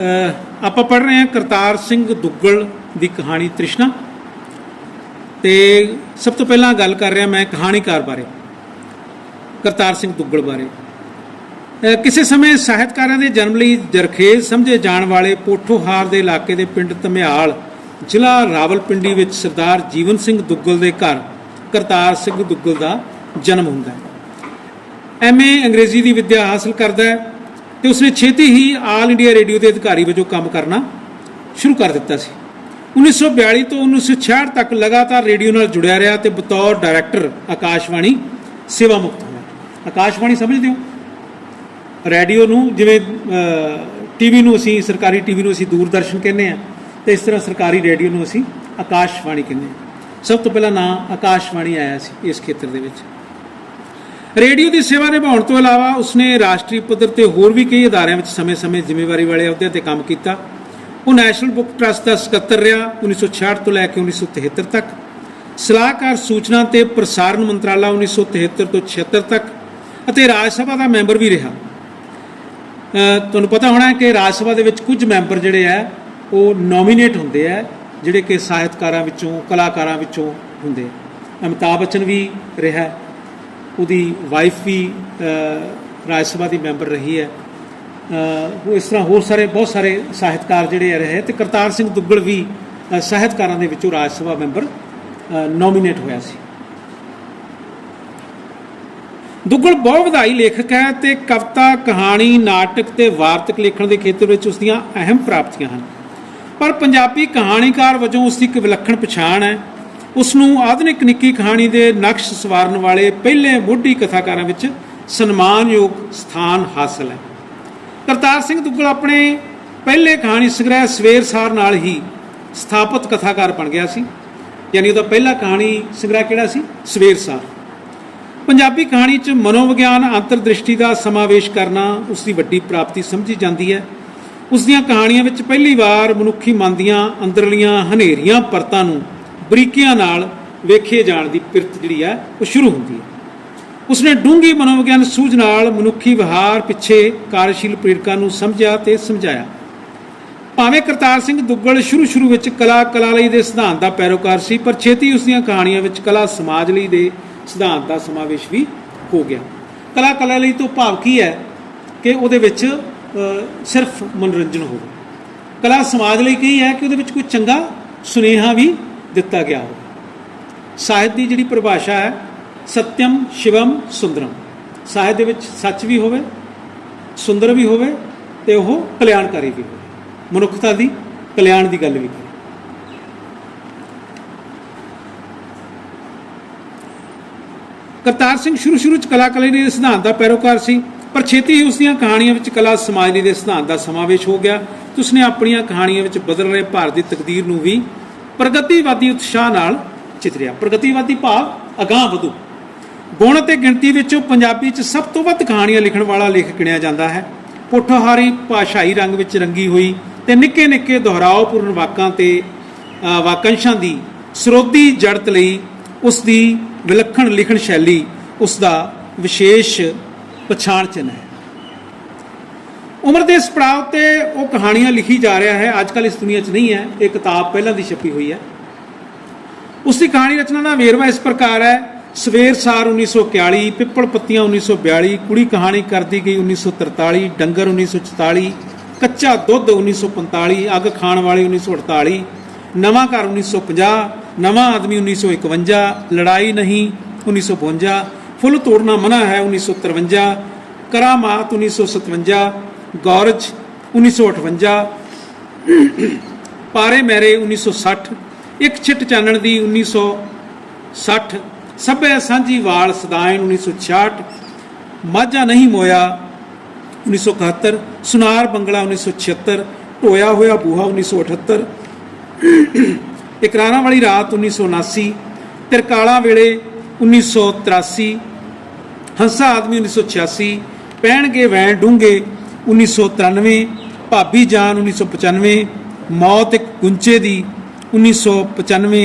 ਆਪਾਂ ਪੜ੍ਹ ਰਹੇ ਹਾਂ ਕਰਤਾਰ ਸਿੰਘ ਦੁੱਗਲ ਦੀ ਕਹਾਣੀ ਤ੍ਰਿਸ਼ਨਾ। ਤੇ ਸਭ ਤੋਂ ਪਹਿਲਾਂ ਗੱਲ ਕਰ ਰਿਹਾ ਮੈਂ ਕਹਾਣੀਕਾਰ ਬਾਰੇ, ਕਰਤਾਰ ਸਿੰਘ ਦੁੱਗਲ ਬਾਰੇ। ਕਿਸੇ ਸਮੇਂ ਸਾਹਿਤਕਾਰਾਂ ਦੇ ਜਨਮ ਲਈ ਜਰਖੇਜ਼ ਸਮਝੇ ਜਾਣ ਵਾਲੇ ਪੋਠੋਹਾਰ ਦੇ ਇਲਾਕੇ ਦੇ ਪਿੰਡ ਧਮਿਆਲ, ਜ਼ਿਲ੍ਹਾ ਰਾਵਲਪਿੰਡੀ ਵਿੱਚ ਸਰਦਾਰ ਜੀਵਨ ਸਿੰਘ ਦੁੱਗਲ ਦੇ ਘਰ ਕਰਤਾਰ ਸਿੰਘ ਦੁੱਗਲ ਦਾ ਜਨਮ ਹੁੰਦਾ ਹੈ। ਐਮਏ ਅੰਗਰੇਜ਼ੀ ਦੀ ਵਿੱਦਿਆ ਹਾਸਲ ਕਰਦਾ ਹੈ। ਤੇ ਉਸਨੇ ਛੇਤੀ ਹੀ ਆਲ ਇੰਡੀਆ ਰੇਡੀਓ ਦੇ ਅਧਿਕਾਰੀ ਵਜੋਂ ਕੰਮ ਕਰਨਾ ਸ਼ੁਰੂ ਕਰ ਦਿੱਤਾ ਸੀ। 1942 ਤੋਂ 1966 ਤੱਕ ਲਗਾਤਾਰ ਰੇਡੀਓ ਨਾਲ ਜੁੜਿਆ ਰਿਹਾ ਤੇ ਬਤੌਰ ਡਾਇਰੈਕਟਰ ਆਕਾਸ਼ਵਾਣੀ ਸੇਵਾ ਮੁਕਤ ਹੋਇਆ। ਆਕਾਸ਼ਵਾਣੀ ਸਮਝਦੇ ਹੋ? ਰੇਡੀਓ ਨੂੰ ਜਿਵੇਂ ਟੀਵੀ ਨੂੰ ਅਸੀਂ, ਸਰਕਾਰੀ ਟੀਵੀ ਨੂੰ ਅਸੀਂ ਦੂਰਦਰਸ਼ਨ ਕਹਿੰਦੇ ਆ ਤੇ ਇਸ ਤਰ੍ਹਾਂ ਸਰਕਾਰੀ ਰੇਡੀਓ ਨੂੰ ਅਸੀਂ ਆਕਾਸ਼ਵਾਣੀ ਕਹਿੰਦੇ ਆ ਸਭ ਤੋਂ ਪਹਿਲਾਂ ਨਾਂ ਆਕਾਸ਼ਵਾਣੀ ਆਇਆ ਸੀ ਇਸ ਖੇਤਰ ਦੇ ਵਿੱਚ। ਰੇਡੀਓ ਦੀ ਸੇਵਾ ਨਿਭਾਉਣ ਤੋਂ ਇਲਾਵਾ ਉਸਨੇ ਰਾਸ਼ਟਰੀ ਪੱਧਰ ਤੇ ਹੋਰ ਵੀ ਕਈ ਅਦਾਰਿਆਂ ਵਿੱਚ ਸਮੇਂ-ਸਮੇਂ ਜ਼ਿੰਮੇਵਾਰੀ ਵਾਲੇ ਅਹੁਦਿਆਂ ਤੇ ਕੰਮ ਕੀਤਾ। ਉਹ ਨੈਸ਼ਨਲ ਬੁੱਕ ਟਰਸਟ ਦਾ ਸਕੱਤਰ ਰਿਹਾ 1966 ਤੋਂ ਲੈ ਕੇ 1973 ਤੱਕ। ਸਲਾਹਕਾਰ ਸੂਚਨਾ ਤੇ ਪ੍ਰਸਾਰਣ ਮੰਤਰਾਲਾ 1973 ਤੋਂ 76 ਤੱਕ ਅਤੇ ਰਾਜ ਸਭਾ ਦਾ ਮੈਂਬਰ ਵੀ ਰਿਹਾ। ਤੁਹਾਨੂੰ ਪਤਾ ਹੋਣਾ ਕਿ ਰਾਜ ਸਭਾ ਦੇ ਵਿੱਚ ਕੁਝ ਮੈਂਬਰ ਜਿਹੜੇ ਆ ਉਹ ਨੋਮੀਨੇਟ ਹੁੰਦੇ ਆ ਜਿਹੜੇ ਕਿ ਸਾਹਿਤਕਾਰਾਂ ਵਿੱਚੋਂ, ਕਲਾਕਾਰਾਂ ਵਿੱਚੋਂ ਹੁੰਦੇ ਅਮਿਤਾਭ ਬੱਚਨ ਵੀ ਰਿਹਾ ਉਹਦੀ ਵਾਈਫ ਵੀ ਰਾਜ ਸਭਾ ਦੀ ਮੈਂਬਰ ਰਹੀ ਹੈ। ਉਹ ਇਸ ਤਰ੍ਹਾਂ ਹੋਰ ਸਾਰੇ, ਬਹੁਤ ਸਾਰੇ ਸਾਹਿਤਕਾਰ ਜਿਹੜੇ ਆ ਰਹੇ ਤੇ ਕਰਤਾਰ ਸਿੰਘ ਦੁੱਗਲ ਵੀ ਸਾਹਿਤਕਾਰਾਂ ਦੇ ਵਿੱਚੋਂ ਰਾਜ ਸਭਾ ਮੈਂਬਰ ਨੋਮੀਨੇਟ ਹੋਇਆ ਸੀ। ਦੁੱਗਲ ਬਹੁਤ ਵਧਾਈ ਲੇਖਕ ਹੈ ਤੇ ਕਵਿਤਾ, ਕਹਾਣੀ, ਨਾਟਕ ਤੇ ਵਾਰਤਕ ਲਿਖਣ ਦੇ ਖੇਤਰ ਵਿੱਚ ਉਸ ਦੀਆਂ ਅਹਿਮ ਪ੍ਰਾਪਤੀਆਂ ਹਨ। ਪਰ ਪੰਜਾਬੀ ਕਹਾਣੀਕਾਰ ਵਜੋਂ ਉਸ ਦੀ ਇੱਕ ਵਿਲੱਖਣ ਪਛਾਣ ਹੈ। ਉਸ ਨੂੰ ਆਧੁਨਿਕ ਨਿੱਕੀ ਕਹਾਣੀ ਦੇ ਨਕਸ਼ ਸਵਾਰਨ ਵਾਲੇ ਪਹਿਲੇ ਮੋਢੀ ਕਥਾਕਾਰਾਂ ਵਿੱਚ ਸਨਮਾਨਯੋਗ ਸਥਾਨ ਹਾਸਲ ਹੈ। ਕਰਤਾਰ ਸਿੰਘ ਦੁੱਗਲ ਆਪਣੇ ਪਹਿਲੇ ਕਹਾਣੀ ਸੰਗ੍ਰਹਿ ਸਵੇਰਸਾਰ ਨਾਲ ਹੀ ਸਥਾਪਿਤ ਕਥਾਕਾਰ ਬਣ ਗਿਆ ਸੀ। ਯਾਨੀ ਉਹਦਾ ਪਹਿਲਾ ਕਹਾਣੀ ਸੰਗ੍ਰਹਿ ਕਿਹੜਾ ਸੀ? ਸਵੇਰਸਾਰ ਪੰਜਾਬੀ ਕਹਾਣੀ 'ਚ ਮਨੋਵਿਗਿਆਨ, ਅੰਤਰਦ੍ਰਿਸ਼ਟੀ ਦਾ ਸਮਾਵੇਸ਼ ਕਰਨਾ ਉਸ ਦੀ ਵੱਡੀ ਪ੍ਰਾਪਤੀ ਸਮਝੀ ਜਾਂਦੀ ਹੈ। ਉਸ ਦੀਆਂ ਕਹਾਣੀਆਂ ਵਿੱਚ ਪਹਿਲੀ ਵਾਰ ਮਨੁੱਖੀ ਮਨ ਦੀਆਂ ਅੰਦਰਲੀਆਂ ਹਨੇਰੀਆਂ, ਪਰਤਾਂ ਨੂੰ ਬਰੀਕੀਆਂ ਨਾਲ ਵੇਖੇ ਜਾਣ ਦੀ ਪਿਰਤ ਜਿਹੜੀ ਹੈ, ਉਹ ਸ਼ੁਰੂ ਹੁੰਦੀ ਹੈ। ਉਸਨੇ ਡੂੰਘੀ ਮਨੋਵਿਗਿਆਨ ਸੂਝ ਨਾਲ ਮਨੁੱਖੀ ਵਿਹਾਰ ਪਿੱਛੇ ਕਾਰਜਸ਼ੀਲ ਪ੍ਰੇਰਕਾਂ ਨੂੰ ਸਮਝਿਆ ਤੇ ਸਮਝਾਇਆ। ਭਾਵੇਂ ਕਰਤਾਰ ਸਿੰਘ ਦੁੱਗਲ ਸ਼ੁਰੂ-ਸ਼ੁਰੂ ਵਿੱਚ ਕਲਾ ਕਲਾ ਲਈ ਦੇ ਸਿਧਾਂਤ ਦਾ ਪੈਰੋਕਾਰ ਸੀ, ਪਰ ਛੇਤੀ ਉਸ ਦੀਆਂ ਕਹਾਣੀਆਂ ਵਿੱਚ ਕਲਾ ਸਮਾਜ ਲਈ ਦੇ ਸਿਧਾਂਤ ਦਾ ਸਮਾਵੇਸ਼ ਵੀ ਹੋ ਗਿਆ। ਕਲਾ ਕਲਾ ਲਈ ਤੋਂ ਭਾਵ ਕੀ ਹੈ ਕਿ ਉਹਦੇ ਵਿੱਚ ਸਿਰਫ ਮਨੋਰੰਜਨ ਹੋਵੇ। ਕਲਾ ਸਮਾਜ ਲਈ ਕੀ ਹੈ ਕਿ ਉਹਦੇ ਵਿੱਚ ਕੋਈ ਚੰਗਾ ਸੁਨੇਹਾ ਵੀ ਦਿੱਤਾ ਗਿਆ ਹੋਵੇ। ਸਾਹਿਤ ਦੀ ਜਿਹੜੀ ਪਰਿਭਾਸ਼ਾ ਹੈ ਸਤਿਅਮ ਸ਼ਿਵਮ ਸੁੰਦਰਮ ਸਾਹਿਤ ਦੇ ਵਿੱਚ ਸੱਚ ਵੀ ਹੋਵੇ, ਸੁੰਦਰ ਵੀ ਹੋਵੇ ਤੇ ਉਹ ਕਲਿਆਣਕਾਰੀ ਵੀ ਹੋਵੇ। ਮਨੁੱਖਤਾ ਦੀ ਕਲਿਆਣ ਦੀ ਗੱਲ ਵੀ ਕਰੇ ਕਰਤਾਰ ਸਿੰਘ ਸ਼ੁਰੂ ਸ਼ੁਰੂ ਚ ਕਲਾ ਕਲੀ ਦੇ ਸਿਧਾਂਤ ਦਾ ਪੈਰੋਕਾਰ ਸੀ, ਪਰ ਛੇਤੀ ਹੀ ਉਸ ਦੀਆਂ ਕਹਾਣੀਆਂ ਵਿੱਚ ਕਲਾ ਸਮਾਜ ਦੇ ਸਿਧਾਂਤ ਦਾ ਸਮਾਵੇਸ਼ ਹੋ ਗਿਆ। ਤੇ ਉਸਨੇ ਆਪਣੀਆਂ ਕਹਾਣੀਆਂ ਵਿੱਚ ਬਦਲ ਰਹੇ ਭਾਰਤ ਦੀ ਤਕਦੀਰ ਨੂੰ ਵੀ ਪ੍ਰਗਤੀਵਾਦੀ ਉਤਸ਼ਾਹ ਨਾਲ ਚਿਤਰਿਆ ਪ੍ਰਗਤੀਵਾਦੀ ਭਾਵ ਅਗਾਂਹ ਵਧੂ। ਗੁਣ ਅਤੇ ਗਿਣਤੀ ਵਿੱਚੋਂ ਪੰਜਾਬੀ 'ਚ ਸਭ ਤੋਂ ਵੱਧ ਕਹਾਣੀਆਂ ਲਿਖਣ ਵਾਲਾ ਲੇਖਕ ਗਿਣਿਆ ਜਾਂਦਾ ਹੈ। ਪੋਠੋਹਾਰੀ ਭਾਸ਼ਾਈ ਰੰਗ ਵਿੱਚ ਰੰਗੀ ਹੋਈ ਤੇ ਨਿੱਕੇ ਨਿੱਕੇ ਦੁਹਰਾਓਪੂਰਨ ਵਾਕਾਂ ਤੇ ਵਾਕੰਸ਼ਾਂ ਦੀ ਸਰੋਦੀ ਜੜਤ ਲਈ ਉਸ ਦੀ ਵਿਲੱਖਣ ਲਿਖਣ ਸ਼ੈਲੀ, ਉਸ ਦਾ ਵਿਸ਼ੇਸ਼ ਪਛਾਣ ਚਿੰਨ੍ਹ ਹੈ। ਉਮਰ ਦੇ ਇਸ ਪੜਾਅ ਤੇ ਉਹ ਕਹਾਣੀਆਂ ਲਿਖੀ ਜਾ ਰਿਹਾ ਹੈ ਅੱਜ ਕੱਲ ਇਸ ਦੁਨੀਆ 'ਚ ਨਹੀਂ ਹੈ ਇਹ ਕਿਤਾਬ ਪਹਿਲਾਂ ਦੀ ਛਪੀ ਹੋਈ ਹੈ ਉਸ ਦੀ ਕਹਾਣੀ ਰਚਨਾ ਦਾ ਵੇਰਵਾ ਇਸ ਪ੍ਰਕਾਰ ਹੈ ਸਵੇਰ ਸਾਰ 1941 ਪਿੱਪਲ ਪੱਤੀਆਂ 1942 ਕੁੜੀ ਕਹਾਣੀ ਕਰਦੀ ਗਈ 1943 ਡੰਗਰ 1944 ਕੱਚਾ ਦੁੱਧ 1945 ਅੱਗ ਖਾਣ ਵਾਲੀ 1948 ਨਵਾਂ ਘਰ 1950 ਨਵਾਂ ਆਦਮੀ 1951 ਲੜਾਈ ਨਹੀਂ 1952 ਫੁੱਲ ਤੋੜਨਾ ਮਨਾ ਹੈ 1953 ਕਰਾਮਾਤ 1957 ਗੌਰਜ 1958 ਪਾਰੇ ਮੈਰੇ 1960 ਇੱਕ ਛਿੱਟ ਚਾਨਣ ਦੀ 1960 ਸਭੇ ਸਾਂਝੀ ਵਾਲ ਸਦਾਇਨ 1966 ਮਾਝਾ ਨਹੀਂ ਮੋਇਆ 1971 ਸੁਨਾਰ ਬੰਗਲਾ 1976 ਢੋਇਆ ਹੋਇਆ ਬੂਹਾ 1978 ਇਕਰਾਰਾਂ ਵਾਲੀ ਰਾਤ 1979 ਤਿਰਕਾਲਾ ਵੇਲੇ 1983 ਹੰਸਾ ਆਦਮੀ 1986 ਪੈਣਗੇ ਵੈਣ ਡੂੰਗੇ 1993 ਭਾਬੀ ਜਾਨ 1995 ਮੌਤ ਇੱਕ ਗੁੰਚੇ ਦੀ 1995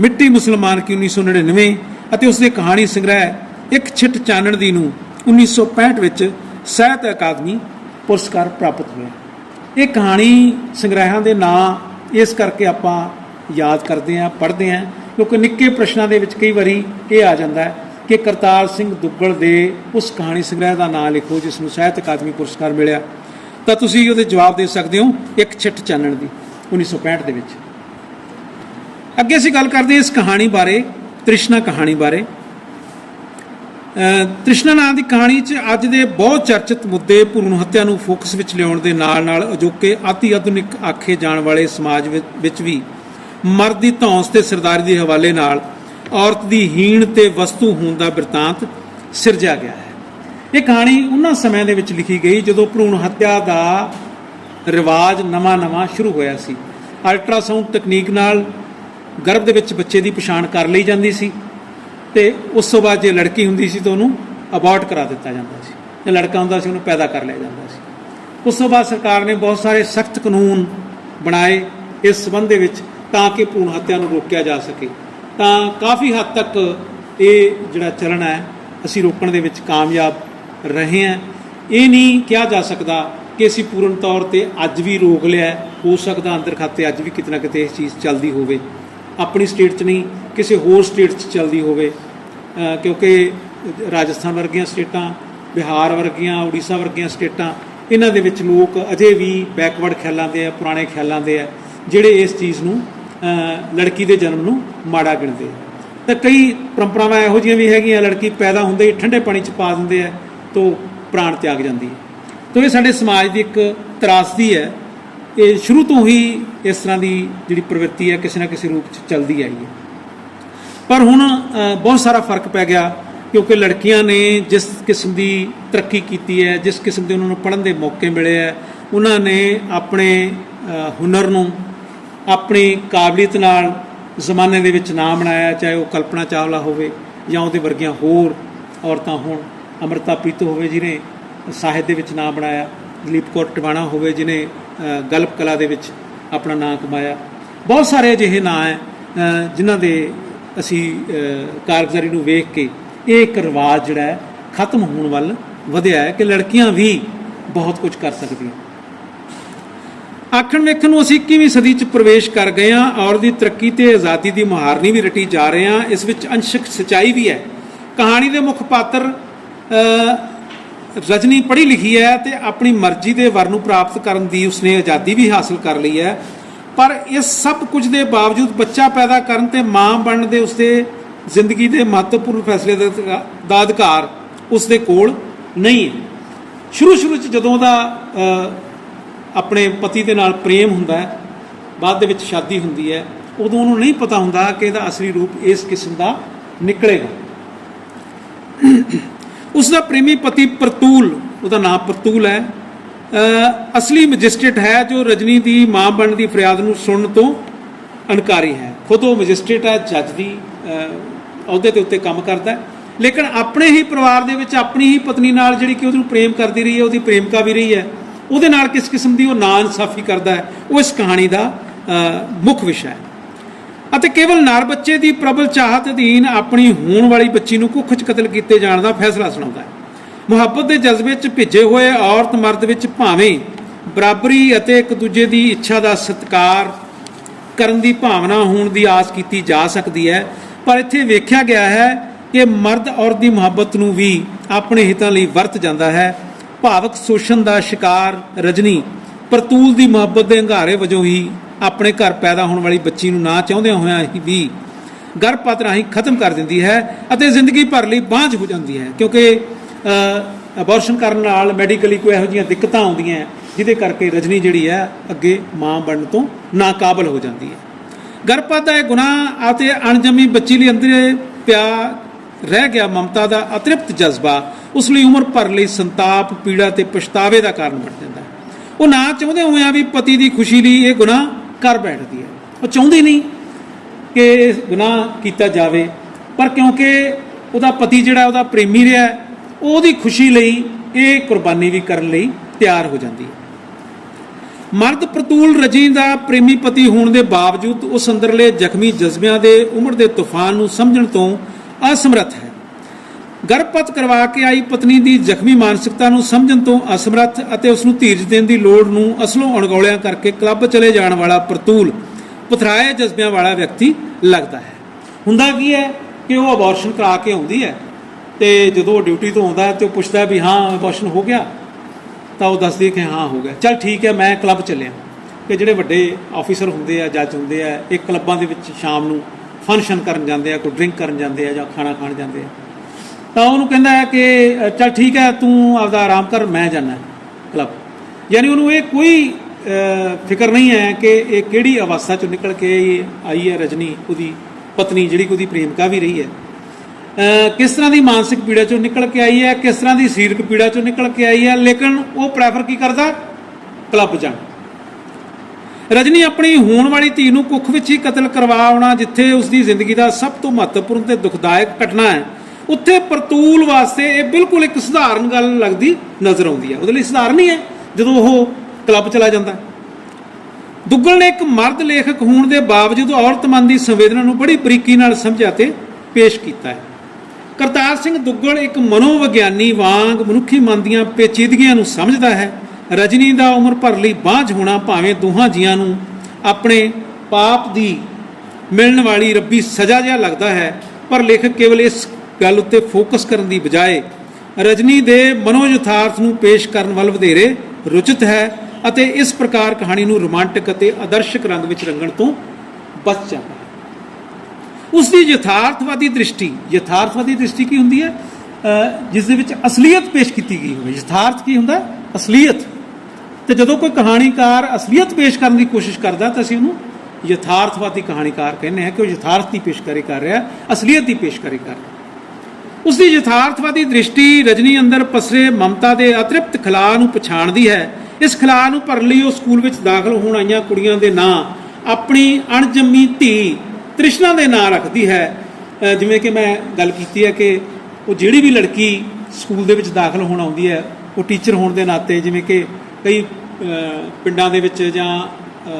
ਮਿੱਟੀ ਮੁਸਲਮਾਨ ਕੀ 1999 ਅਤੇ ਉਸ ਦੇ ਕਹਾਣੀ ਸੰਗ੍ਰਹਿ ਇੱਕ ਛਿੱਟ ਚਾਨਣ ਦੀ ਨੂੰ 1965 ਵਿੱਚ ਸਾਹਿਤ ਅਕਾਦਮੀ ਪੁਰਸਕਾਰ ਪ੍ਰਾਪਤ ਹੋਇਆ। ਇਹ ਕਹਾਣੀ ਸੰਗ੍ਰਹਿਾਂ ਦੇ ਨਾਂ, ਇਸ ਕਰਕੇ ਆਪਾਂ ਯਾਦ ਕਰਦੇ ਆਂ ਪੜ੍ਹਦੇ ਆਂ ਕਿਉਂਕਿ ਨਿੱਕੇ ਪ੍ਰਸ਼ਨਾਂ ਦੇ ਵਿੱਚ ਕਈ ਵਾਰੀ ਇਹ ਆ ਜਾਂਦਾ ਹੈ ਕਿ ਕਰਤਾਰ ਸਿੰਘ ਦੁੱਗਲ ਦੇ ਉਸ ਕਹਾਣੀ ਸੰਗ੍ਰਹਿ ਦਾ ਨਾਂ ਲਿਖੋ, ਜਿਸ ਨੂੰ ਸਾਹਿਤ ਅਕਾਦਮੀ ਪੁਰਸਕਾਰ ਮਿਲਿਆ। ਤਾਂ ਤੁਸੀਂ ਉਹਦੇ ਜਵਾਬ ਦੇ ਸਕਦੇ ਹੋ ਇੱਕ ਛਿੱਟ ਚਾਨਣ ਦੀ 1965 ਦੇ ਵਿੱਚ। ਅੱਗੇ ਅਸੀਂ ਗੱਲ ਕਰਦੇ ਹਾਂ ਇਸ ਕਹਾਣੀ ਬਾਰੇ, ਤ੍ਰਿਸ਼ਨਾ ਕਹਾਣੀ ਬਾਰੇ। ਤ੍ਰਿਸ਼ਨਾ ਨਾਂ ਦੀ ਕਹਾਣੀ 'ਚ ਅੱਜ ਦੇ ਬਹੁਤ ਚਰਚਿਤ ਮੁੱਦੇ ਭਰੂਣ ਹੱਤਿਆ ਨੂੰ ਫੋਕਸ ਵਿੱਚ ਲਿਆਉਣ ਦੇ ਨਾਲ-ਨਾਲ ਅਜੋਕੇ ਅਤੀ ਆਧੁਨਿਕ ਆਖੇ ਜਾਣ ਵਾਲੇ ਸਮਾਜ ਵਿੱਚ ਵੀ ਮਰਦ ਦੀ ਧੌਂਸ ਤੇ ਸਰਦਾਰੀ ਦੇ ਹਵਾਲੇ ਨਾਲ ਔਰਤ ਦੀ ਹੀਣ ਤੇ ਵਸਤੂ ਹੋਣ ਦਾ ਬਿਰਤਾਂਤ ਸਿਰਜਿਆ ਗਿਆ ਹੈ। ਇਹ ਕਹਾਣੀ ਉਹਨਾਂ ਸਮਿਆਂ ਦੇ ਵਿੱਚ ਲਿਖੀ ਗਈ ਜਦੋਂ ਭਰੂਣ ਹੱਤਿਆ ਦਾ ਰਿਵਾਜ ਨਵਾਂ-ਨਵਾਂ ਸ਼ੁਰੂ ਹੋਇਆ ਸੀ। ਅਲਟਰਾਸਾਊਂਡ ਤਕਨੀਕ ਨਾਲ ਗਰਭ ਦੇ ਵਿੱਚ ਬੱਚੇ ਦੀ ਪਛਾਣ ਕਰ ਲਈ ਜਾਂਦੀ ਸੀ ਤੇ ਉਸ ਤੋਂ ਬਾਅਦ ਜੇ ਲੜਕੀ ਹੁੰਦੀ ਸੀ ਤਾਂ ਉਹਨੂੰ ਅਬਾਰਟ ਕਰਾ ਦਿੱਤਾ ਜਾਂਦਾ ਸੀ। ਜੇ ਲੜਕਾ ਹੁੰਦਾ ਸੀ, ਉਹਨੂੰ ਪੈਦਾ ਕਰ ਲਿਆ ਜਾਂਦਾ ਸੀ। ਉਸ ਤੋਂ ਬਾਅਦ ਸਰਕਾਰ ਨੇ ਬਹੁਤ ਸਾਰੇ ਸਖਤ ਕਾਨੂੰਨ ਬਣਾਏ ਇਸ ਸਬੰਧ ਦੇ ਵਿੱਚ ਤਾਂ ਕਿ ਭਰੂਣ ਹੱਤਿਆ ਨੂੰ ਰੋਕਿਆ ਜਾ ਸਕੇ। ਤਾਂ ਕਾਫੀ ਹੱਦ ਤੱਕ ਇਹ ਜਿਹੜਾ ਚਲਣ ਹੈ, ਅਸੀਂ ਰੋਕਣ ਦੇ ਵਿੱਚ ਕਾਮਯਾਬ ਰਹੇ ਹਾਂ। ਇਹ ਨਹੀਂ ਕਿਹਾ ਜਾ ਸਕਦਾ ਕਿ ਅਸੀਂ ਪੂਰਨ ਤੌਰ ਤੇ ਅੱਜ ਵੀ ਰੋਕ ਲਿਆ ਹੋ ਸਕਦਾ ਅੰਦਰ ਖਾਤੇ ਅੱਜ ਵੀ ਕਿਤੇ ਨਾ ਕਿਤੇ ਇਹ ਚੀਜ਼ ਚੱਲਦੀ ਹੋਵੇ। ਆਪਣੀ ਸਟੇਟ 'ਚ ਨਹੀਂ, ਕਿਸੇ ਹੋਰ ਸਟੇਟ 'ਚ ਚੱਲਦੀ ਹੋਵੇ। ਕਿਉਂਕਿ ਰਾਜਸਥਾਨ ਵਰਗੀਆਂ ਸਟੇਟਾਂ, ਬਿਹਾਰ ਵਰਗੀਆਂ, ਉੜੀਸਾ ਵਰਗੀਆਂ ਸਟੇਟਾਂ, ਇਹਨਾਂ ਦੇ ਵਿੱਚ ਲੋਕ ਅਜੇ ਵੀ ਬੈਕਵਰਡ ਖਿਆਲਾਂ ਦੇ ਆ, ਪੁਰਾਣੇ ਖਿਆਲਾਂ ਦੇ ਆ, ਜਿਹੜੇ ਇਸ ਚੀਜ਼ ਨੂੰ ਲੜਕੀ ਦੇ ਜਨਮ ਨੂੰ ਮਾੜਾ ਗਿਣਦੇ ਆ। ਤਾਂ ਕਈ ਪਰੰਪਰਾਵਾਂ ਇਹੋ ਜਿਹੀਆਂ ਵੀ ਹੈਗੀਆਂ, ਲੜਕੀ ਪੈਦਾ ਹੁੰਦੇ ਹੀ ਠੰਡੇ ਪਾਣੀ 'ਚ ਪਾ ਦਿੰਦੇ ਆ, ਤਾਂ ਪ੍ਰਾਣ ਤਿਆਗ ਜਾਂਦੀ ਹੈ। ਤਾਂ ਇਹ ਸਾਡੇ ਸਮਾਜ ਦੀ ਇੱਕ ਤਰਾਸਦੀ ਹੈ। ਇਹ ਸ਼ੁਰੂ ਤੋਂ ਹੀ ਇਸ ਤਰ੍ਹਾਂ ਦੀ ਜਿਹੜੀ ਪ੍ਰਵਿਰਤੀ ਹੈ, ਕਿਸੇ ਨਾ ਕਿਸੇ ਰੂਪ 'ਚ ਚੱਲਦੀ ਆਈ ਹੈ। ਪਰ ਹੁਣ ਬਹੁਤ ਸਾਰਾ ਫ਼ਰਕ ਪੈ ਗਿਆ, ਕਿਉਂਕਿ ਲੜਕੀਆਂ ਨੇ ਜਿਸ ਕਿਸਮ ਦੀ ਤਰੱਕੀ ਕੀਤੀ ਹੈ, ਜਿਸ ਕਿਸਮ ਦੇ ਉਹਨਾਂ ਨੂੰ ਪੜ੍ਹਨ ਦੇ ਮੌਕੇ ਮਿਲੇ ਹੈ, ਉਹਨਾਂ ਨੇ ਆਪਣੇ ਹੁਨਰ ਨੂੰ ਆਪਣੀ ਕਾਬਲੀਅਤ ਨਾਲ ਜ਼ਮਾਨੇ ਦੇ ਵਿੱਚ ਨਾਮ ਬਣਾਇਆ, ਚਾਹੇ ਉਹ ਕਲਪਨਾ ਚਾਵਲਾ ਹੋਵੇ ਜਾਂ ਉਹਦੇ ਵਰਗੀਆਂ ਹੋਰ ਔਰਤਾਂ ਹੋਣ, ਅਮਰਤਾ ਪ੍ਰੀਤ ਹੋਵੇ ਜਿਹਨੇ ਸਾਹਿਤ ਦੇ ਵਿੱਚ ਨਾਮ ਬਣਾਇਆ, ਦਲੀਪ ਕੌਰ ਟਿਵਾਣਾ ਹੋਵੇ ਜਿਹਨੇ ਗਲਪ ਕਲਾ ਦੇ ਵਿੱਚ ਆਪਣਾ ਨਾਮ ਕਮਾਇਆ। ਬਹੁਤ ਸਾਰੇ ਅਜਿਹੇ ਨਾਂ ਹੈ ਜਿਨ੍ਹਾਂ ਦੇ ਅਸੀਂ ਕਾਰਗੁਜ਼ਾਰੀ ਨੂੰ ਵੇਖ ਕੇ ਇਹ ਇੱਕ ਰਿਵਾਜ ਜਿਹੜਾ ਹੈ ਖਤਮ ਹੋਣ ਵੱਲ ਵਧਿਆ ਹੈ ਕਿ ਲੜਕੀਆਂ ਵੀ ਬਹੁਤ ਕੁਝ ਕਰ ਸਕਦੀਆਂ। ਆਖਣ ਵੇਖਣ ਨੂੰ ਅਸੀਂ 21ਵੀਂ ਸਦੀ ਚ ਪ੍ਰਵੇਸ਼ ਕਰ ਗਏ ਹਾਂ, ਔਰ ਦੀ ਤਰੱਕੀ ਤੇ ਆਜ਼ਾਦੀ ਦੀ ਮੁਹਾਰਨੀ ਵੀ ਰਟੀ ਜਾ ਰਹੇ ਹਾਂ, ਇਸ ਵਿੱਚ ਅੰਸ਼ਕ ਸਚਾਈ ਵੀ ਹੈ। ਕਹਾਣੀ ਦੇ ਮੁੱਖ ਪਾਤਰ ਰਜਨੀ ਪੜ੍ਹੀ ਲਿਖੀ ਹੈ ਤੇ ਆਪਣੀ ਮਰਜ਼ੀ ਦੇ ਵਰ ਨੂੰ ਪ੍ਰਾਪਤ ਕਰਨ ਦੀ ਉਸਨੇ ਆਜ਼ਾਦੀ ਵੀ ਹਾਸਲ ਕਰ ਲਈ ਹੈ। ਪਰ ਇਸ ਸਭ ਕੁਝ ਦੇ ਬਾਵਜੂਦ ਬੱਚਾ ਪੈਦਾ ਕਰਨ ਤੇ ਮਾਂ ਬਣਨ ਦੇ ਉਸਦੇ ਜ਼ਿੰਦਗੀ ਦੇ ਮਹੱਤਵਪੂਰਨ ਫੈਸਲੇ ਦਾ ਦਾ ਅਧਿਕਾਰ ਉਸਦੇ ਕੋਲ ਨਹੀਂ ਹੈ। ਸ਼ੁਰੂ ਸ਼ੁਰੂ ਚ ਜਦੋਂ ਦਾ ਆਪਣੇ ਪਤੀ ਦੇ ਨਾਲ ਪ੍ਰੇਮ ਹੁੰਦਾ ਹੈ, ਬਾਅਦ ਦੇ ਵਿੱਚ ਸ਼ਾਦੀ ਹੁੰਦੀ ਹੈ, ਉਦੋਂ ਉਹਨੂੰ ਨਹੀਂ ਪਤਾ ਹੁੰਦਾ ਕਿ ਇਹਦਾ ਅਸਲੀ ਰੂਪ ਇਸ ਕਿਸਮ ਦਾ ਨਿਕਲੇਗਾ। ਉਸ ਦਾ ਪ੍ਰੇਮੀ ਪਤੀ ਪ੍ਰਤੂਲ, ਉਹਦਾ ਨਾਮ ਪ੍ਰਤੂਲ ਹੈ। ਅਸਲੀ ਮੈਜਿਸਟ੍ਰੇਟ ਹੈ ਜੋ ਰਜਨੀ ਦੀ ਮਾਂ ਬਣਨ ਦੀ ਫਰਿਆਦ ਨੂੰ ਸੁਣਨ ਤੋਂ ਅਨਕਾਰੀ ਹੈ। ਖੁਦ ਉਹ ਮੈਜਿਸਟ੍ਰੇਟ ਹੈ, ਜੱਜ ਦੀ ਅਹੁਦੇ ਦੇ ਉੱਤੇ ਕੰਮ ਕਰਦਾ ਲੇਕਿਨ ਆਪਣੇ ਹੀ ਪਰਿਵਾਰ ਦੇ ਵਿੱਚ ਆਪਣੀ ਹੀ ਪਤਨੀ ਨਾਲ ਜਿਹੜੀ ਕਿ ਉਹਨੂੰ ਪ੍ਰੇਮ ਕਰਦੀ ਰਹੀ ਹੈ, ਉਹਦੀ ਪ੍ਰੇਮਿਕਾ ਵੀ ਰਹੀ ਹੈ। ਉਹਦੇ ਨਾਲ ਕਿਸ ਕਿਸਮ ਦੀ ਉਹ ਨਾਂ ਇਨਸਾਫੀ ਕਰਦਾ ਹੈ, ਉਹ ਇਸ ਕਹਾਣੀ ਦਾ ਮੁੱਖ ਵਿਸ਼ਾ ਹੈ। ਅਤੇ ਕੇਵਲ ਨਰ ਬੱਚੇ ਦੀ ਪ੍ਰਬਲ ਚਾਹਤ ਅਧੀਨ ਆਪਣੀ ਹੋਣ ਵਾਲੀ ਬੱਚੀ ਨੂੰ ਕੁੱਖ 'ਚ ਕਤਲ ਕੀਤੇ ਜਾਣ ਦਾ ਫੈਸਲਾ ਸੁਣਾਉਂਦਾ ਹੈ। ਮੁਹੱਬਤ ਦੇ ਜਜ਼ਬੇ 'ਚ ਭਿੱਜੇ ਹੋਏ ਔਰਤ ਮਰਦ ਵਿੱਚ ਭਾਵੇਂ ਬਰਾਬਰੀ ਅਤੇ ਇੱਕ ਦੂਜੇ ਦੀ ਇੱਛਾ ਦਾ ਸਤਿਕਾਰ ਕਰਨ ਦੀ ਭਾਵਨਾ ਹੋਣ ਦੀ ਆਸ ਕੀਤੀ ਜਾ ਸਕਦੀ ਹੈ, ਪਰ ਇੱਥੇ ਵੇਖਿਆ ਗਿਆ ਹੈ ਕਿ ਮਰਦ ਔਰਤ ਦੀ ਮੁਹੱਬਤ ਨੂੰ ਵੀ ਆਪਣੇ ਹਿੱਤਾਂ ਲਈ ਵਰਤ ਜਾਂਦਾ ਹੈ। ਭਾਵਕ ਸ਼ੋਸ਼ਣ ਦਾ ਸ਼ਿਕਾਰ ਰਜਨੀ ਪ੍ਰਤੂਲ ਦੀ ਮੁਹੱਬਤ ਦੇ ਹੰਗਾਰੇ ਵਜੋਂ ਹੀ ਆਪਣੇ ਘਰ ਪੈਦਾ ਹੋਣ ਵਾਲੀ ਬੱਚੀ ਨੂੰ ਨਾ ਚਾਹੁੰਦਿਆਂ ਹੋਇਆਂ ਹੀ ਵੀ ਗਰਭਪਾਤ ਰਾਹੀਂ ਖਤਮ ਕਰ ਦਿੰਦੀ ਹੈ ਅਤੇ ਜ਼ਿੰਦਗੀ ਭਰ ਲਈ ਬਾਂਝ ਹੋ ਜਾਂਦੀ ਹੈ ਕਿਉਂਕਿ ਅਬੋਰਸ਼ਨ ਕਰਨ ਨਾਲ ਮੈਡੀਕਲੀ ਕੋਈ ਇਹੋ ਜਿਹੀਆਂ ਦਿੱਕਤਾਂ ਆਉਂਦੀਆਂ ਹੈ, ਜਿਹਦੇ ਕਰਕੇ ਰਜਨੀ ਜਿਹੜੀ ਹੈ ਅੱਗੇ ਮਾਂ ਬਣਨ ਤੋਂ ਨਾਕਾਬਲ ਹੋ ਜਾਂਦੀ ਹੈ। ਗਰਭਪਾਤ ਦਾ ਇਹ ਗੁਨਾਹ ਅਤੇ ਅਣਜੰਮੀ ਬੱਚੀ ਲਈ ਅੰਦਰੇ ਪਿਆ ਰਹਿ ਗਿਆ ਮਮਤਾ ਦਾ ਅਤ੍ਰਿਪਤ ਜਜ਼ਬਾ, ਉਸ ਲਈ ਉਮਰ ਭਰ ਲਈ ਸੰਤਾਪ, ਪੀੜਾ ਤੇ ਪਛਤਾਵੇ ਦਾ ਕਾਰਨ ਬਣ ਜਾਂਦਾ ਹੈ। ਉਹ ਨਾ ਚਾਹੁੰਦੇ ਹੋਇਆਂ ਵੀ ਪਤੀ ਦੀ ਖੁਸ਼ੀ ਲਈ ਇਹ ਗੁਨਾਹ ਕਰ ਬੈਠਦੀ ਹੈ। ਉਹ ਚਾਹੁੰਦੀ ਨਹੀਂ ਕਿ ਇਹ ਗੁਨਾਹ ਕੀਤਾ ਜਾਵੇ, ਪਰ ਕਿਉਂਕਿ ਉਹਦਾ ਪਤੀ ਜਿਹੜਾ ਉਹਦਾ ਪ੍ਰੇਮੀ ਰਿਹਾ ਉਹਦੀ ਖੁਸ਼ੀ ਲਈ ਇਹ ਕੁਰਬਾਨੀ ਵੀ ਕਰਨ ਲਈ ਤਿਆਰ ਹੋ ਜਾਂਦੀ ਹੈ। ਮਰਦ ਪ੍ਰਤੂਲ ਰਜੀ ਦਾ ਪ੍ਰੇਮੀ ਪਤੀ ਹੋਣ ਦੇ ਬਾਵਜੂਦ ਉਸ ਅੰਦਰਲੇ ਜ਼ਖਮੀ ਜਜ਼ਬਿਆਂ ਦੇ ਉਮਰ ਦੇ ਤੂਫਾਨ ਨੂੰ ਸਮਝਣ ਤੋਂ ਅਸਮਰੱਥ ਹੈ। ਗਰਭਪਤ ਕਰਵਾ ਕੇ ਆਈ ਪਤਨੀ ਦੀ ਜ਼ਖਮੀ ਮਾਨਸਿਕਤਾ ਨੂੰ ਸਮਝਣ ਤੋਂ ਅਸਮਰੱਥ ਅਤੇ ਉਸ ਨੂੰ ਧੀਰਜ ਦੇਣ ਦੀ ਲੋੜ ਨੂੰ ਅਸਲੋਂ ਅਣਗੌਲਿਆਂ ਕਰਕੇ ਕਲੱਬ ਚਲੇ ਜਾਣ ਵਾਲਾ ਪ੍ਰਤੂਲ, ਪਥਰਾਏ ਜਜ਼ਬਿਆਂ ਵਾਲਾ ਵਿਅਕਤੀ ਲੱਗਦਾ ਹੈ। ਹੁੰਦਾ ਕੀ ਹੈ ਕਿ ਉਹ ਅਬੋਰਸ਼ਨ ਕਰਾ ਕੇ ਆਉਂਦੀ ਹੈ ਤੇ ਜਦੋਂ ਉਹ ਡਿਊਟੀ ਤੋਂ ਆਉਂਦਾ ਹੈ ਤੇ ਉਹ ਪੁੱਛਦਾ ਵੀ ਹਾਂ ਅਬੋਰਸ਼ਨ ਹੋ ਗਿਆ। ਤਾਂ ਉਹ ਦੱਸਦੀ ਕਿ ਹਾਂ, ਹੋ ਗਿਆ। ਚਲ ਠੀਕ ਹੈ, ਮੈਂ ਕਲੱਬ ਚੱਲਿਆ। ਕਿ ਜਿਹੜੇ ਵੱਡੇ ਆਫੀਸਰ ਹੁੰਦੇ ਆ ਜੱਜ ਹੁੰਦੇ ਆ, ਇਹ ਕਲੱਬਾਂ ਦੇ ਵਿੱਚ ਸ਼ਾਮ ਨੂੰ ਫੰਕਸ਼ਨ ਕਰਨ ਜਾਂਦੇ ਆ ਕੋਈ ਡਰਿੰਕ ਕਰਨ ਜਾਂਦੇ ਆ ਜਾਂ ਖਾਣਾ ਖਾਣ ਜਾਂਦੇ ਆ। ਤਾਂ ਉਹਨੂੰ ਕਹਿੰਦਾ ਹੈ ਕਿ ਅ, ਚੱਲ ਠੀਕ ਹੈ ਤੂੰ ਆਪਦਾ ਆਰਾਮ ਕਰ ਮੈਂ ਜਾਣਾ ਕਲੱਬ। ਯਾਨੀ ਉਹਨੂੰ ਇਹ ਕੋਈ ਫਿਕਰ ਨਹੀਂ ਹੈ ਕਿ ਇਹ ਕਿਹੜੀ ਅਵਸਥਾ ਚੋਂ ਨਿਕਲ ਕੇ ਆਈ ਹੈ ਰਜਨੀ ਉਹਦੀ ਪਤਨੀ ਜਿਹੜੀ ਕਿ ਉਹਦੀ ਪ੍ਰੇਮਿਕਾ ਵੀ ਰਹੀ ਹੈ। ਕਿਸ ਤਰ੍ਹਾਂ ਦੀ ਮਾਨਸਿਕ ਪੀੜਾ ਚੋਂ ਨਿਕਲ ਕੇ ਆਈ ਹੈ ਕਿਸ ਤਰ੍ਹਾਂ ਦੀ ਸਰੀਰਕ ਪੀੜਾ ਚੋਂ ਨਿਕਲ ਕੇ ਆਈ ਹੈ ਲੇਕਿਨ ਉਹ ਪ੍ਰੈਫਰ ਕੀ ਕਰਦਾ? ਕਲੱਬ ਜਾਣਾ। ਰਜਨੀ, ਆਪਣੀ ਹੋਣ ਵਾਲੀ ਧੀ ਨੂੰ ਕੁੱਖ ਵਿੱਚ ਹੀ ਕਤਲ ਕਰਵਾਉਣਾ ਜਿੱਥੇ ਉਸ ਦੀ ਜ਼ਿੰਦਗੀ ਦਾ ਸਭ ਤੋਂ ਮਹੱਤਵਪੂਰਨ ਤੇ ਦੁਖਦਾਇਕ ਘਟਨਾ ਹੈ। ਉੱਥੇ ਪਰਤੂਲ ਵਾਸਤੇ ਇਹ ਬਿਲਕੁਲ ਇੱਕ ਸਧਾਰਨ ਗੱਲ ਲੱਗਦੀ ਨਜ਼ਰ ਆਉਂਦੀ ਹੈ। ਉਹਦੇ ਲਈ ਸਧਾਰਨ ਹੀ ਹੈ, ਜਦੋਂ ਉਹ ਕਲੱਬ ਚਲਾ ਜਾਂਦਾ। ਦੁੱਗਲ ਨੇ ਇੱਕ ਮਰਦ ਲੇਖਕ ਹੋਣ ਦੇ ਬਾਵਜੂਦ ਔਰਤ ਮਨ ਦੀ ਸੰਵੇਦਨਾ ਨੂੰ ਬੜੀ ਬਰੀਕੀ ਨਾਲ ਸਮਝਿਆ ਤੇ ਪੇਸ਼ ਕੀਤਾ ਹੈ। ਕਰਤਾਰ ਸਿੰਘ ਦੁੱਗਲ ਇੱਕ ਮਨੋਵਿਗਿਆਨੀ ਵਾਂਗ ਮਨੁੱਖੀ ਮਨ ਦੀਆਂ ਪੇਚੀਦਗੀਆਂ ਨੂੰ ਸਮਝਦਾ ਹੈ। ਰਜਨੀ ਦਾ ਉਮਰ ਭਰ ਲਈ ਬਾਝ ਹੋਣਾ ਭਾਵੇਂ ਦੋਹਾਂ ਜੀਆਂ ਨੂੰ ਆਪਣੇ ਪਾਪ ਦੀ ਮਿਲਣ ਵਾਲੀ ਰੱਬੀ ਸਜ਼ਾ ਜਿਹਾ ਲੱਗਦਾ ਹੈ, ਪਰ ਲੇਖਕ ਕੇਵਲ ਇਸ ਗੱਲ ਉੱਤੇ ਫੋਕਸ ਕਰਨ ਦੀ ਬਜਾਏ ਰਜਨੀ ਦੇ ਮਨੋਯਥਾਰਥ ਨੂੰ ਪੇਸ਼ ਕਰਨ ਵੱਲ ਵਧੇਰੇ ਰੁਚਿਤ ਹੈ ਅਤੇ ਇਸ ਪ੍ਰਕਾਰ ਕਹਾਣੀ ਨੂੰ ਰੋਮਾਂਟਿਕ ਅਤੇ ਆਦਰਸ਼ਕ ਰੰਗ ਵਿੱਚ ਰੰਗਣ ਤੋਂ ਬਚ ਜਾਂਦਾ ਹੈ। ਉਸ ਦੀ ਯਥਾਰਥਵਾਦੀ ਦ੍ਰਿਸ਼ਟੀ ਯਥਾਰਥਵਾਦੀ ਦ੍ਰਿਸ਼ਟੀ ਕੀ ਹੁੰਦੀ ਹੈ? ਜਿਸ ਦੇ ਵਿੱਚ ਅਸਲੀਅਤ ਪੇਸ਼ ਕੀਤੀ ਗਈ ਹੋਵੇ। ਯਥਾਰਥ ਕੀ ਹੁੰਦਾ? ਅਸਲੀਅਤ। ਤੇ ਜਦੋਂ ਕੋਈ ਕਹਾਣੀਕਾਰ ਅਸਲੀਅਤ ਪੇਸ਼ ਕਰਨ ਦੀ ਕੋਸ਼ਿਸ਼ ਕਰਦਾ ਤਾਂ ਅਸੀਂ ਉਹਨੂੰ ਯਥਾਰਥਵਾਦੀ ਕਹਾਣੀਕਾਰ ਕਹਿੰਦੇ ਹਾਂ ਕਿ ਉਹ ਯਥਾਰਥ ਦੀ ਪੇਸ਼ਕਾਰੀ ਕਰ ਰਿਹਾ, ਅਸਲੀਅਤ ਦੀ ਪੇਸ਼ਕਾਰੀ ਕਰ ਰਿਹਾ। ਉਸ ਦੀ ਯਥਾਰਥਵਾਦੀ ਦ੍ਰਿਸ਼ਟੀ ਰਜਨੀ ਅੰਦਰ ਪਸਰੇ ਮਮਤਾ ਦੇ ਅਤ੍ਰਿਪਤ ਖਲਾਅ ਨੂੰ ਪਛਾਣਦੀ ਹੈ। ਇਸ ਖਲਾਅ ਨੂੰ ਭਰਨ ਲਈ ਉਹ ਸਕੂਲ ਵਿੱਚ ਦਾਖਲ ਹੋਣ ਆਈਆਂ ਕੁੜੀਆਂ ਦੇ ਨਾਂ, ਆਪਣੀ ਅਣਜੰਮੀ ਧੀ ਤ੍ਰਿਸ਼ਨਾ ਦੇ ਨਾਂ ਰੱਖਦੀ ਹੈ। ਜਿਵੇਂ ਕਿ ਮੈਂ ਗੱਲ ਕੀਤੀ ਹੈ ਕਿ ਉਹ ਜਿਹੜੀ ਵੀ ਲੜਕੀ ਸਕੂਲ ਦੇ ਵਿੱਚ ਦਾਖਲ ਹੋਣ ਆਉਂਦੀ ਹੈ, ਉਹ ਟੀਚਰ ਹੋਣ ਦੇ ਨਾਤੇ, ਜਿਵੇਂ ਕਿ ਕਈ ਪਿੰਡਾਂ ਦੇ ਵਿੱਚ ਜਾਂ ਅਹ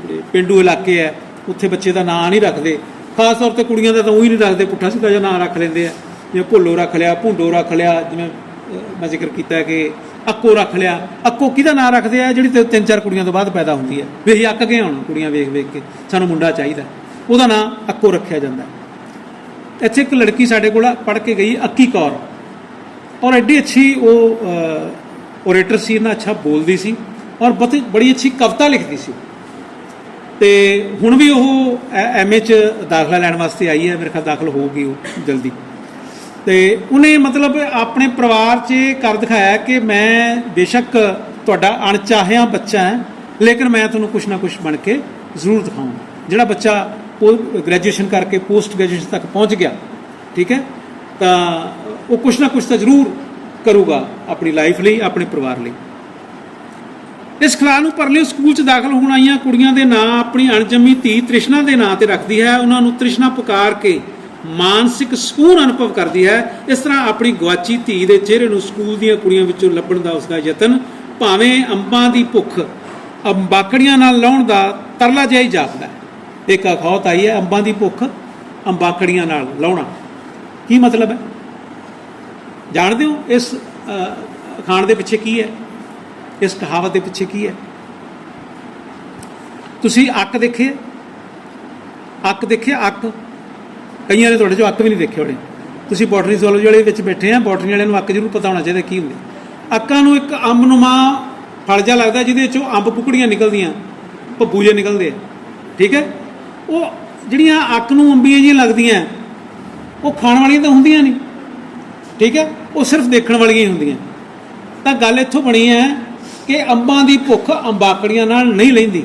ਜਿਹੜੇ ਪਿੰਡੂ ਇਲਾਕੇ ਹੈ, ਉੱਥੇ ਬੱਚੇ ਦਾ ਨਾਂ ਨਹੀਂ ਰੱਖਦੇ। ਖਾਸ ਤੌਰ ਤੇ ਕੁੜੀਆਂ ਦਾ ਤਾਂ ਉਹੀ ਨਹੀਂ ਰੱਖਦੇ ਪੁੱਠਾ ਸਿੱਧਾ ਜਿਹਾ ਨਾਂ ਰੱਖ ਲੈਂਦੇ ਆ। ਜਿਵੇਂ ਭੁੱਲੋ ਰੱਖ ਲਿਆ, ਭੁੰਡੋ ਰੱਖ ਲਿਆ, ਜਿਵੇਂ ਮੈਂ ਜ਼ਿਕਰ ਕੀਤਾ ਕਿ ਅੱਕੋ ਰੱਖ ਲਿਆ। ਅੱਕੋ ਕਿਹਦਾ ਨਾਂ ਰੱਖਦੇ ਆ ਜਿਹੜੀ ਤਿੰਨ ਚਾਰ ਕੁੜੀਆਂ ਤੋਂ ਬਾਅਦ ਪੈਦਾ ਹੁੰਦੀ ਹੈ? ਵੀ ਅਸੀਂ ਅੱਕ ਗਏ ਹੁਣ ਕੁੜੀਆਂ ਵੇਖ ਵੇਖ ਕੇ, ਸਾਨੂੰ ਮੁੰਡਾ ਚਾਹੀਦਾ। ਉਹਦਾ ਨਾਂ ਅੱਕੋ ਰੱਖਿਆ ਜਾਂਦਾ ਇੱਥੇ ਇੱਕ ਲੜਕੀ ਸਾਡੇ ਕੋਲ ਪੜ੍ਹ ਕੇ ਗਈ, ਅੱਕੀ ਕੌਰ। ਔਰ ਐਡੀ ਅੱਛੀ ਉਹ ਓਰੇਟਰ ਸੀ ਨਾ ਅੱਛਾ ਬੋਲਦੀ ਸੀ ਔਰ ਬਹੁਤ, ਬੜੀ ਅੱਛੀ ਕਵਿਤਾ ਲਿਖਦੀ ਸੀ। ਤੇ ਹੁਣ ਵੀ ਉਹ ਐਮਏ ਚ ਦਾਖਲਾ ਲੈਣ ਵਾਸਤੇ ਆਈ ਹੈ, ਮੇਰੇ ਖਿਆਲ ਦਾਖਲ ਹੋਊਗੀ ਉਹ ਜਲਦੀ। ਤੇ ਉਹਨੇ ਮਤਲਬ ਆਪਣੇ ਪਰਿਵਾਰ 'ਚ ਇਹ ਕਰ ਦਿਖਾਇਆ ਕਿ ਮੈਂ ਬੇਸ਼ੱਕ ਤੁਹਾਡਾ ਅਣਚਾਹਿਆ ਬੱਚਾ ਹੈ, ਲੇਕਿਨ ਮੈਂ ਤੁਹਾਨੂੰ ਕੁਛ ਨਾ ਕੁਛ ਬਣ ਕੇ ਜ਼ਰੂਰ ਦਿਖਾਊਂਗਾ। ਜਿਹੜਾ ਬੱਚਾ ਗ੍ਰੈਜੂਏਸ਼ਨ ਕਰਕੇ ਪੋਸਟ ਗ੍ਰੈਜੂਏਸ਼ਨ ਤੱਕ ਪਹੁੰਚ ਗਿਆ, ਠੀਕ ਹੈ? ਤਾਂ ਉਹ ਕੁਛ ਨਾ ਕੁਛ ਤਾਂ ਜ਼ਰੂਰ ਕਰੂਗਾ ਆਪਣੀ ਲਾਈਫ ਲਈ, ਆਪਣੇ ਪਰਿਵਾਰ ਲਈ। ਇਸ ਖਿਲਾਫ ਨੂੰ ਭਰਨ ਸਕੂਲ 'ਚ ਦਾਖਲ ਹੋਣ ਆਈਆਂ ਕੁੜੀਆਂ ਦੇ ਨਾਂ ਆਪਣੀ ਅਣਜੰਮੀ ਧੀ ਤ੍ਰਿਸ਼ਨਾ ਦੇ ਨਾਂ ਤੇ ਰੱਖਦੀ ਹੈ। ਉਹਨਾਂ ਨੂੰ ਤ੍ਰਿਸ਼ਨਾ ਪੁਕਾਰ ਕੇ ਮਾਨਸਿਕ ਸਕੂਨ ਅਨੁਭਵ ਕਰਦੀ ਹੈ। ਇਸ ਤਰ੍ਹਾਂ ਆਪਣੀ ਗਵਾਚੀ ਧੀ ਦੇ ਚਿਹਰੇ ਨੂੰ ਸਕੂਲ ਦੀਆਂ ਕੁੜੀਆਂ ਵਿੱਚੋਂ ਲੱਭਣ ਦਾ ਉਸਦਾ ਯਤਨ ਭਾਵੇਂ ਅੰਬਾਂ ਦੀ ਭੁੱਖ ਅੰਬਾਕੜੀਆਂ ਨਾਲ ਲਾਉਣ ਦਾ ਤਰਲਾ ਜਿਹਾ ਹੀ ਜਾਪਦਾ ਇੱਕ ਅਖੌਤ ਆਈ ਹੈ, ਅੰਬਾਂ ਦੀ ਭੁੱਖ ਅੰਬਾਕੜੀਆਂ ਨਾਲ ਲਾਉਣਾ। ਕੀ ਮਤਲਬ ਹੈ? ਜਾਣਦੇ ਹੋ ਇਸ ਅ, ਅਖਾਣ ਦੇ ਪਿੱਛੇ ਕੀ ਹੈ? ਇਸ ਕਹਾਵਤ ਦੇ ਪਿੱਛੇ ਕੀ ਹੈ? ਤੁਸੀਂ ਅੱਕ ਦੇਖੇ? ਅੱਕ ਦੇਖੇ? ਅੱਕ? ਕਈਆਂ ਨੇ ਤੁਹਾਡੇ ਚੋਂ ਅੱਕ ਵੀ ਨਹੀਂ ਦੇਖੇ ਹੋਣੇ। ਤੁਸੀਂ ਬੋਟਨੀ ਜ਼ੂਲੋਜੀ ਵਾਲੇ ਵਿੱਚ ਬੈਠੇ ਆ ਬੋਟਨੀ ਵਾਲਿਆਂ ਨੂੰ ਅੱਕ ਜ਼ਰੂਰ ਪਤਾ ਹੋਣਾ ਚਾਹੀਦਾ ਕੀ ਹੁੰਦੀ। ਅੱਕਾਂ ਨੂੰ ਇੱਕ ਅੰਬਨੁਮਾ ਫਲ ਜਾ ਲੱਗਦਾ ਜਿਹਦੇ ਚੋਂ ਅੰਬ ਕੁਕੜੀਆਂ ਨਿਕਲਦੀਆਂ ਭੱਬੂ ਜਿਹੇ ਨਿਕਲਦੇ ਆ। ਠੀਕ ਹੈ? ਉਹ ਜਿਹੜੀਆਂ ਅੱਕ ਨੂੰ ਅੰਬੀਆਂ ਜਿਹੀਆਂ ਲੱਗਦੀਆਂ ਉਹ ਖਾਣ ਵਾਲੀਆਂ ਤਾਂ ਹੁੰਦੀਆਂ ਨਹੀਂ। ਠੀਕ ਹੈ? ਉਹ ਸਿਰਫ ਦੇਖਣ ਵਾਲੀਆਂ ਹੀ ਹੁੰਦੀਆਂ। ਤਾਂ ਗੱਲ ਇੱਥੋਂ ਬਣੀ ਹੈ ਕਿ ਅੰਬਾਂ ਦੀ ਭੁੱਖ ਅੰਬਾਕੜੀਆਂ ਨਾਲ ਨਹੀਂ ਲੈਂਦੀ।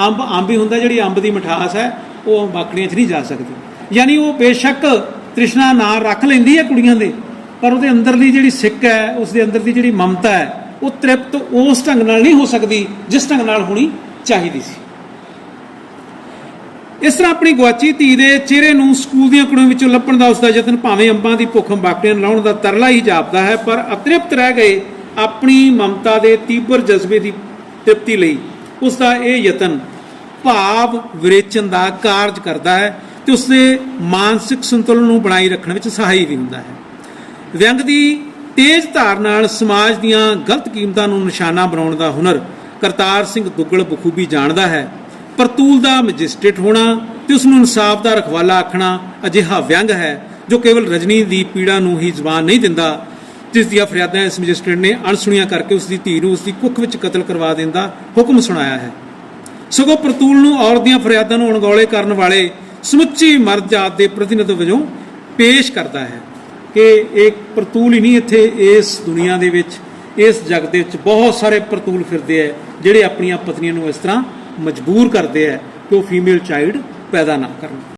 ਅੰਬ ਅੰਬ ਹੀ ਹੁੰਦਾ ਜਿਹੜੀ ਅੰਬ ਦੀ ਮਿਠਾਸ ਹੈ, ਉਹ ਅੰਬਾਕੜੀਆਂ 'ਚ ਨਹੀਂ ਜਾ ਸਕਦੀ। ਯਾਨੀ ਉਹ ਬੇਸ਼ੱਕ ਤ੍ਰਿਸ਼ਨਾ ਨਾਂ ਰੱਖ ਲੈਂਦੀ ਹੈ ਕੁੜੀਆਂ ਦੇ, ਪਰ ਉਹਦੇ ਅੰਦਰਲੀ ਜਿਹੜੀ ਸਿੱਕ ਹੈ ਉਸ ਦੇ ਅੰਦਰ ਦੀ ਜਿਹੜੀ ਮਮਤਾ ਹੈ, ਉਹ ਤ੍ਰਿਪਤ ਉਸ ਢੰਗ ਨਾਲ ਨਹੀਂ ਹੋ ਸਕਦੀ ਜਿਸ ਢੰਗ ਨਾਲ ਹੋਣੀ ਚਾਹੀਦੀ ਸੀ। ਇਸ ਤਰ੍ਹਾਂ ਆਪਣੀ ਗਵਾਚੀ ਧੀ ਦੇ ਚਿਹਰੇ ਨੂੰ ਸਕੂਲ ਦੀਆਂ ਕੁੜੀਆਂ ਵਿੱਚੋਂ ਲੱਭਣ ਦਾ ਉਸਦਾ ਯਤਨ ਭਾਵੇਂ ਅੰਬਾਂ ਦੀ ਭੁੱਖ ਬਾਕੀਆਂ ਲਾਉਣ ਦਾ ਤਰਲਾ ਹੀ ਜਾਪਦਾ ਹੈ, ਪਰ ਅਤ੍ਰਿਪਤ ਰਹਿ ਗਏ ਆਪਣੀ ਮਮਤਾ ਦੇ ਤੀਬਰ ਜਜ਼ਬੇ ਦੀ ਤ੍ਰਿਪਤੀ ਲਈ। ਉਸ ਦਾ ਇਹ ਯਤਨ ਭਾਵ ਵਿਰੇਚਨ ਦਾ ਕਾਰਜ ਕਰਦਾ ਹੈ ਤੇ ਉਸ ਦੇ ਮਾਨਸਿਕ ਸੰਤੁਲਨ ਨੂੰ ਬਣਾਈ ਰੱਖਣ ਵਿੱਚ ਸਹਾਈ ਵੀ ਹੁੰਦਾ ਹੈ। ਵਿਅੰਗ ਦੀ ਤੇਜ਼ ਧਾਰ ਨਾਲ ਸਮਾਜ ਦੀਆਂ ਗਲਤ ਕੀਮਤਾਂ ਨੂੰ ਨਿਸ਼ਾਨਾ ਬਣਾਉਣ ਦਾ ਹੁਨਰ ਕਰਤਾਰ ਸਿੰਘ ਦੁੱਗਲ ਬਖੂਬੀ ਜਾਣਦਾ ਹੈ। ਪਰਤੂਲ ਦਾ ਮੈਜਿਸਟ੍ਰੇਟ ਹੋਣਾ ਤੇ ਉਸ ਨੂੰ ਇਨਸਾਫ ਦਾ ਰਖਵਾਲਾ ਆਖਣਾ ਅਜਿਹਾ ਵਿਅੰਗ ਹੈ ਜੋ ਕੇਵਲ ਰਜਨੀ ਦੀ ਪੀੜਾ ਨੂੰ ਹੀ ਜ਼ਬਾਨ ਨਹੀਂ ਦਿੰਦਾ। ਜਿਸ ਦੀਆਂ ਫਰਿਆਦਾਂ ਇਸ ਮੈਜਿਸਟ੍ਰੇਟ ਨੇ ਅਣਸੁਣੀਆਂ ਕਰਕੇ ਉਸ ਦੀ ਧੀ ਨੂੰ ਉਸ ਦੀ ਕੁੱਖ ਵਿੱਚ ਕਤਲ ਕਰਵਾ ਦੇਣ ਦਾ ਹੁਕਮ ਸੁਣਾਇਆ ਹੈ। ਸਗੋਂ ਪ੍ਰਤੂਲ ਨੂੰ ਔਰਤ ਦੀਆਂ ਫਰਿਆਦਾਂ ਨੂੰ ਅਣਗੌਲੇ ਕਰਨ ਵਾਲੇ ਸਮੁੱਚੀ ਮਰਦ ਜਾਤ ਦੇ ਪ੍ਰਤੀਨਿਧ ਵਜੋਂ ਪੇਸ਼ ਕਰਦਾ ਹੈ ਕਿ ਇਹ ਪ੍ਰਤੂਲ ਹੀ ਨਹੀਂ, ਇੱਥੇ ਇਸ ਦੁਨੀਆ ਦੇ ਵਿੱਚ, ਇਸ ਜਗ ਦੇ ਵਿੱਚ ਬਹੁਤ ਸਾਰੇ ਪ੍ਰਤੂਲ ਫਿਰਦੇ ਆ ਜਿਹੜੇ ਆਪਣੀਆਂ ਪਤਨੀਆਂ ਨੂੰ ਇਸ ਤਰ੍ਹਾਂ ਮਜਬੂਰ ਕਰਦੇ ਆ ਕਿ ਉਹ ਫੀਮੇਲ ਚਾਈਲਡ ਪੈਦਾ ਨਾ ਕਰਨ।